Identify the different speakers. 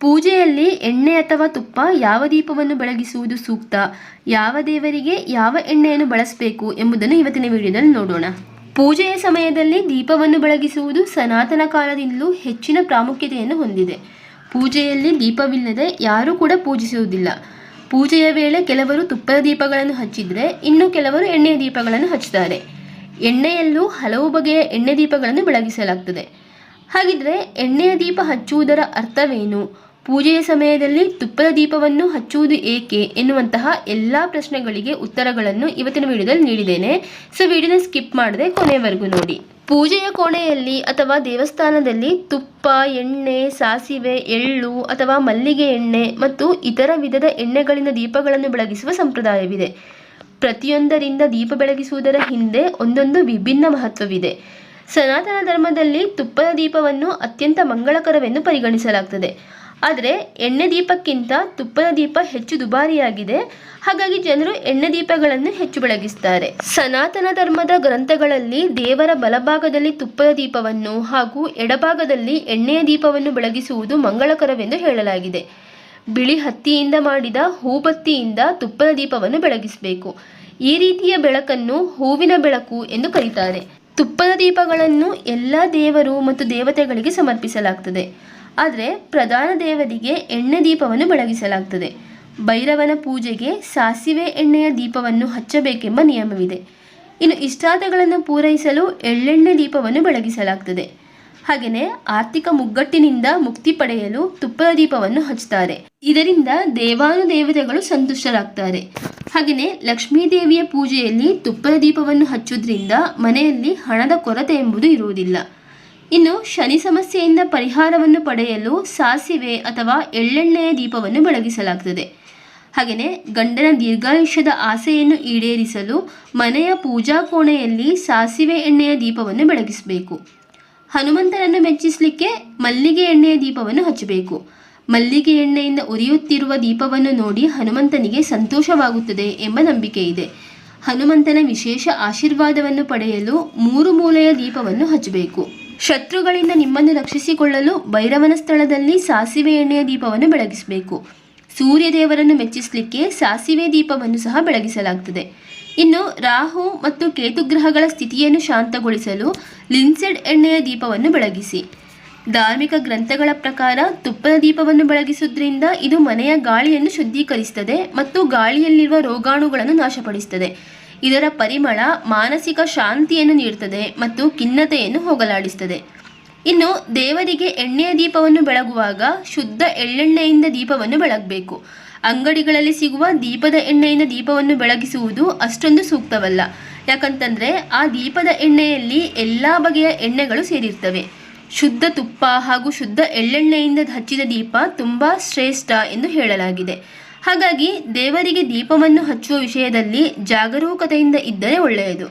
Speaker 1: ಪೂಜೆಯಲ್ಲಿ ಎಣ್ಣೆ ಅಥವಾ ತುಪ್ಪ ಯಾವ ದೀಪವನ್ನು ಬೆಳಗಿಸುವುದು ಸೂಕ್ತ? ಯಾವ ದೇವರಿಗೆ ಯಾವ ಎಣ್ಣೆಯನ್ನು ಬಳಸಬೇಕು ಎಂಬುದನ್ನು ಇವತ್ತಿನ ವಿಡಿಯೋದಲ್ಲಿ ನೋಡೋಣ. ಪೂಜೆಯ ಸಮಯದಲ್ಲಿ ದೀಪವನ್ನು ಬೆಳಗಿಸುವುದು ಸನಾತನ ಕಾಲದಿಂದಲೂ ಹೆಚ್ಚಿನ ಪ್ರಾಮುಖ್ಯತೆಯನ್ನು ಹೊಂದಿದೆ. ಪೂಜೆಯಲ್ಲಿ ದೀಪವಿಲ್ಲದೆ ಯಾರೂ ಕೂಡ ಪೂಜಿಸುವುದಿಲ್ಲ. ಪೂಜೆಯ ವೇಳೆ ಕೆಲವರು ತುಪ್ಪದ ದೀಪಗಳನ್ನು ಹಚ್ಚಿದರೆ ಇನ್ನು ಕೆಲವರು ಎಣ್ಣೆಯ ದೀಪಗಳನ್ನು ಹಚ್ಚುತ್ತಾರೆ ಎಣ್ಣೆಯಲ್ಲೂ ಹಲವು ಬಗೆಯ ಎಣ್ಣೆ ದೀಪಗಳನ್ನು ಬೆಳಗಿಸಲಾಗ್ತದೆ. ಹಾಗಿದ್ರೆ ಎಣ್ಣೆಯ ದೀಪ ಹಚ್ಚುವುದರ ಅರ್ಥವೇನು? ಪೂಜೆಯ ಸಮಯದಲ್ಲಿ ತುಪ್ಪದ ದೀಪವನ್ನು ಹಚ್ಚುವುದು ಏಕೆ ಎನ್ನುವಂತಹ ಎಲ್ಲ ಪ್ರಶ್ನೆಗಳಿಗೆ ಉತ್ತರಗಳನ್ನು ಇವತ್ತಿನ ವಿಡಿಯೋದಲ್ಲಿ ನೀಡಿದ್ದೇನೆ. ಸೊ, ವಿಡಿಯೋನ ಸ್ಕಿಪ್ ಮಾಡದೆ ಕೊನೆವರೆಗೂ ನೋಡಿ. ಪೂಜೆಯ ಕೋಣೆಯಲ್ಲಿ ಅಥವಾ ದೇವಸ್ಥಾನದಲ್ಲಿ ತುಪ್ಪ, ಎಣ್ಣೆ, ಸಾಸಿವೆ, ಎಳ್ಳು ಅಥವಾ ಮಲ್ಲಿಗೆ ಎಣ್ಣೆ ಮತ್ತು ಇತರ ವಿಧದ ಎಣ್ಣೆಗಳಿಂದ ದೀಪಗಳನ್ನು ಬೆಳಗಿಸುವ ಸಂಪ್ರದಾಯವಿದೆ. ಪ್ರತಿಯೊಂದರಿಂದ ದೀಪ ಬೆಳಗಿಸುವುದರ ಹಿಂದೆ ಒಂದೊಂದು ವಿಭಿನ್ನ ಮಹತ್ವವಿದೆ. ಸನಾತನ ಧರ್ಮದಲ್ಲಿ ತುಪ್ಪದ ದೀಪವನ್ನು ಅತ್ಯಂತ ಮಂಗಳಕರವೆಂದು ಪರಿಗಣಿಸಲಾಗ್ತದೆ. ಆದರೆ ಎಣ್ಣೆ ದೀಪಕ್ಕಿಂತ ತುಪ್ಪದ ದೀಪ ಹೆಚ್ಚು ದುಬಾರಿಯಾಗಿದೆ. ಹಾಗಾಗಿ ಜನರು ಎಣ್ಣೆ ದೀಪಗಳನ್ನು ಹೆಚ್ಚು ಬೆಳಗಿಸ್ತಾರೆ. ಸನಾತನ ಧರ್ಮದ ಗ್ರಂಥಗಳಲ್ಲಿ ದೇವರ ಬಲಭಾಗದಲ್ಲಿ ತುಪ್ಪದ ದೀಪವನ್ನು ಹಾಗೂ ಎಡಭಾಗದಲ್ಲಿ ಎಣ್ಣೆಯ ದೀಪವನ್ನು ಬೆಳಗಿಸುವುದು ಮಂಗಳಕರವೆಂದು ಹೇಳಲಾಗಿದೆ. ಬಿಳಿ ಹತ್ತಿಯಿಂದ ಮಾಡಿದ ಹೂಬತ್ತಿಯಿಂದ ತುಪ್ಪದ ದೀಪವನ್ನು ಬೆಳಗಿಸಬೇಕು. ಈ ರೀತಿಯ ಬೆಳಕನ್ನು ಹೂವಿನ ಬೆಳಕು ಎಂದು ಕರೀತಾರೆ. ತುಪ್ಪದ ದೀಪಗಳನ್ನು ಎಲ್ಲ ದೇವರು ಮತ್ತು ದೇವತೆಗಳಿಗೆ ಸಮರ್ಪಿಸಲಾಗ್ತದೆ. ಆದರೆ ಪ್ರಧಾನ ದೇವರಿಗೆ ಎಣ್ಣೆ ದೀಪವನ್ನು ಬೆಳಗಿಸಲಾಗ್ತದೆ. ಭೈರವನ ಪೂಜೆಗೆ ಸಾಸಿವೆ ಎಣ್ಣೆಯ ದೀಪವನ್ನು ಹಚ್ಚಬೇಕೆಂಬ ನಿಯಮವಿದೆ. ಇನ್ನು ಇಷ್ಟಾರ್ಥಗಳನ್ನು ಪೂರೈಸಲು ಎಳ್ಳೆಣ್ಣೆ ದೀಪವನ್ನು ಬೆಳಗಿಸಲಾಗ್ತದೆ. ಹಾಗೆಯೇ ಆರ್ಥಿಕ ಮುಗ್ಗಟ್ಟಿನಿಂದ ಮುಕ್ತಿ ಪಡೆಯಲು ತುಪ್ಪದ ದೀಪವನ್ನು ಹಚ್ಚುತ್ತಾರೆ. ಇದರಿಂದ ದೇವಾನುದೇವತೆಗಳು ಸಂತುಷ್ಟರಾಗ್ತಾರೆ. ಹಾಗೆಯೇ ಲಕ್ಷ್ಮೀ ದೇವಿಯ ಪೂಜೆಯಲ್ಲಿ ತುಪ್ಪದ ದೀಪವನ್ನು ಹಚ್ಚುವುದರಿಂದ ಮನೆಯಲ್ಲಿ ಹಣದ ಕೊರತೆ ಎಂಬುದು ಇರುವುದಿಲ್ಲ. ಇನ್ನು ಶನಿ ಸಮಸ್ಯೆಯಿಂದ ಪರಿಹಾರವನ್ನು ಪಡೆಯಲು ಸಾಸಿವೆ ಅಥವಾ ಎಳ್ಳೆಣ್ಣೆಯ ದೀಪವನ್ನು ಬೆಳಗಿಸಲಾಗುತ್ತದೆ ಹಾಗೆಯೇ ಗಂಡನ ದೀರ್ಘಾಯುಷ್ಯದ ಆಸೆಯನ್ನು ಈಡೇರಿಸಲು ಮನೆಯ ಪೂಜಾ ಕೋಣೆಯಲ್ಲಿ ಸಾಸಿವೆ ಎಣ್ಣೆಯ ದೀಪವನ್ನು ಬೆಳಗಿಸಬೇಕು. ಹನುಮಂತನನ್ನು ಮೆಚ್ಚಿಸಲಿಕ್ಕೆ ಮಲ್ಲಿಗೆ ಎಣ್ಣೆಯ ದೀಪವನ್ನು ಹಚ್ಚಬೇಕು. ಮಲ್ಲಿಗೆ ಎಣ್ಣೆಯಿಂದ ಉರಿಯುತ್ತಿರುವ ದೀಪವನ್ನು ನೋಡಿ ಹನುಮಂತನಿಗೆ ಸಂತೋಷವಾಗುತ್ತದೆ ಎಂಬ ನಂಬಿಕೆ ಇದೆ ಹನುಮಂತನ ವಿಶೇಷ ಆಶೀರ್ವಾದವನ್ನು ಪಡೆಯಲು ಮೂರು ಮೂಲೆಯ ದೀಪವನ್ನು ಹಚ್ಚಬೇಕು. ಶತ್ರುಗಳಿಂದ ನಿಮ್ಮನ್ನು ರಕ್ಷಿಸಿಕೊಳ್ಳಲು ಭೈರವನ ಸ್ಥಳದಲ್ಲಿ ಸಾಸಿವೆ ಎಣ್ಣೆಯ ದೀಪವನ್ನು ಬೆಳಗಿಸಬೇಕು. ಸೂರ್ಯ ದೇವರನ್ನು ಮೆಚ್ಚಿಸಲಿಕ್ಕೆ ಸಾಸಿವೆ ದೀಪವನ್ನು ಸಹ ಬೆಳಗಿಸಲಾಗ್ತದೆ. ಇನ್ನು ರಾಹು ಮತ್ತು ಕೇತು ಗ್ರಹಗಳ ಸ್ಥಿತಿಯನ್ನು ಶಾಂತಗೊಳಿಸಲು ಲಿನ್ಸೆಡ್ ಎಣ್ಣೆಯ ದೀಪವನ್ನು ಬೆಳಗಿಸಿ. ಧಾರ್ಮಿಕ ಗ್ರಂಥಗಳ ಪ್ರಕಾರ ತುಪ್ಪದ ದೀಪವನ್ನು ಬೆಳಗಿಸುವುದರಿಂದ ಇದು ಮನೆಯ ಗಾಳಿಯನ್ನು ಶುದ್ಧೀಕರಿಸುತ್ತದೆ ಮತ್ತು ಗಾಳಿಯಲ್ಲಿರುವ ರೋಗಾಣುಗಳನ್ನು ನಾಶಪಡಿಸುತ್ತದೆ. ಇದರ ಪರಿಮಳ ಮಾನಸಿಕ ಶಾಂತಿಯನ್ನು ನೀಡುತ್ತದೆ ಮತ್ತು ಖಿನ್ನತೆಯನ್ನು ಹೋಗಲಾಡಿಸುತ್ತದೆ. ಇನ್ನು ದೇವರಿಗೆ ಎಣ್ಣೆಯ ದೀಪವನ್ನು ಬೆಳಗುವಾಗ ಶುದ್ಧ ಎಳ್ಳೆಣ್ಣೆಯಿಂದ ದೀಪವನ್ನು ಬೆಳಗಬೇಕು. ಅಂಗಡಿಗಳಲ್ಲಿ ಸಿಗುವ ದೀಪದ ಎಣ್ಣೆಯಿಂದ ದೀಪವನ್ನು ಬೆಳಗಿಸುವುದು ಅಷ್ಟೊಂದು ಸೂಕ್ತವಲ್ಲ. ಯಾಕಂತಂದರೆ ಆ ದೀಪದ ಎಣ್ಣೆಯಲ್ಲಿ ಎಲ್ಲ ಬಗೆಯ ಎಣ್ಣೆಗಳು ಸೇರಿರ್ತವೆ. ಶುದ್ಧ ತುಪ್ಪ ಹಾಗೂ ಶುದ್ಧ ಎಳ್ಳೆಣ್ಣೆಯಿಂದ ಹಚ್ಚಿದ ದೀಪ ತುಂಬ ಶ್ರೇಷ್ಠ ಎಂದು ಹೇಳಲಾಗಿದೆ. ಹಾಗಾಗಿ ದೇವರಿಗೆ ದೀಪವನ್ನು ಹಚ್ಚುವ ವಿಷಯದಲ್ಲಿ ಜಾಗರೂಕತೆಯಿಂದ ಇದ್ದರೆ ಒಳ್ಳೆಯದು.